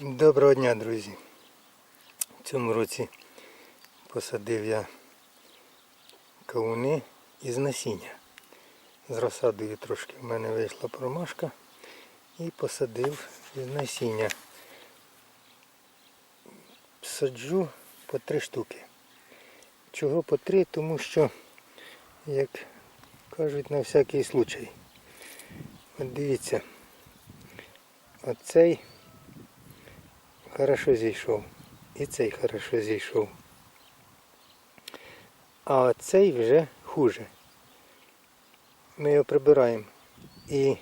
Доброго дня, друзі. В цьому році посадив я кавуни із насіння. З розсадою трошки в мене вийшла промашка і посадив із насіння. Саджу по три штуки. Чого по три? Тому що, як кажуть, на всякий случай. От дивіться, оцей хорошо зійшов. І цей хорошо зійшов. А цей вже хуже. Ми його прибираємо і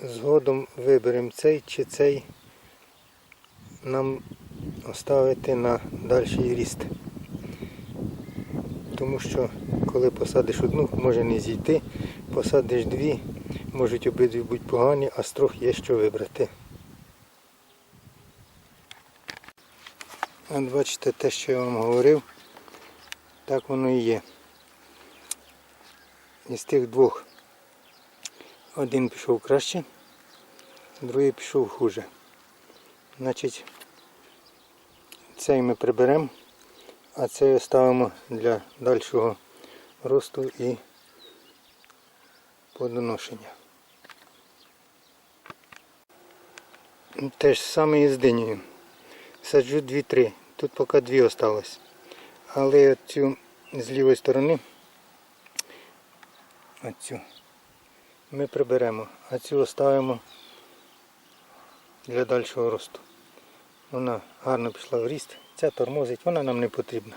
згодом виберемо цей чи цей нам оставити на дальший ріст. Тому що коли посадиш одну, може не зійти, посадиш дві, можуть обидві бути погані, а з трьох є що вибрати. От бачите те, що я вам говорив, так воно і є. Із тих двох один пішов краще, другий пішов хуже. Значить, цей ми приберемо, а цей оставимо для дальшого росту і плодоношення. Те ж саме і з саджу 2-3. Тут поки дві осталось. Але цю з лівої сторони оцю ми приберемо, а цю оставимо для дальшого росту. Вона гарно пішла в ріст, ця тормозить, вона нам не потрібна.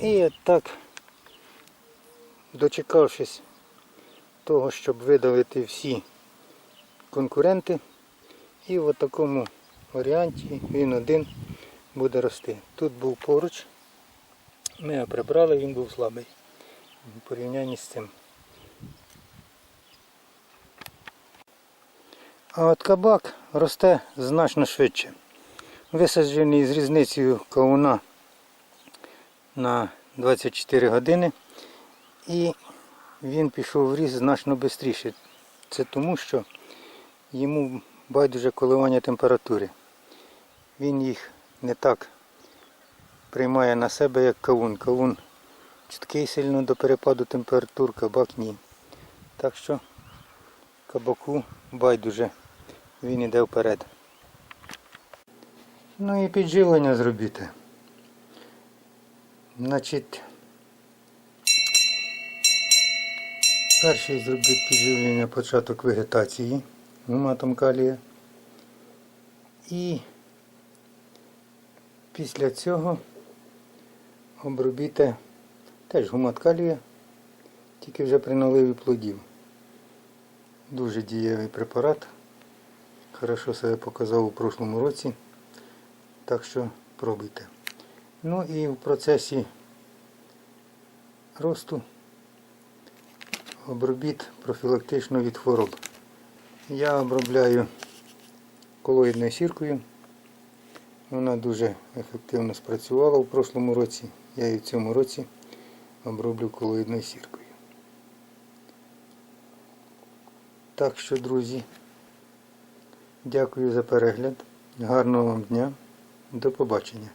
І от так, дочекавшись того, щоб видавити всі конкуренти, і в такому варіанті він один буде рости. Тут був поруч, ми його прибрали, він був слабий в порівнянні з цим. А от кабак росте значно швидше. Висаджений з різницею кавуна на 24 години і він пішов в ріст значно швидше. Це тому, що йому байдуже коливання температури. Він їх не так приймає на себе, як кавун. Кавун чуткий сильно до перепаду температур, кабак ні. Так що кабаку байдуже, він іде вперед. Ну і підживлення зробити. Значить, перший зробити підживлення початок вегетації гуматом калія. І після цього обробіте теж гумат калія, тільки вже при наливі плодів. Дуже дієвий препарат. Хорошо себе показав у прошлому році. Так що пробуйте. Ну і в процесі росту обробіт профілактично від хвороб. Я обробляю колоїдною сіркою. Вона дуже ефективно спрацювала у прошлому році. Я її в цьому році оброблю колоїдною сіркою. Так що, друзі, дякую за перегляд. Гарного вам дня. До побачення.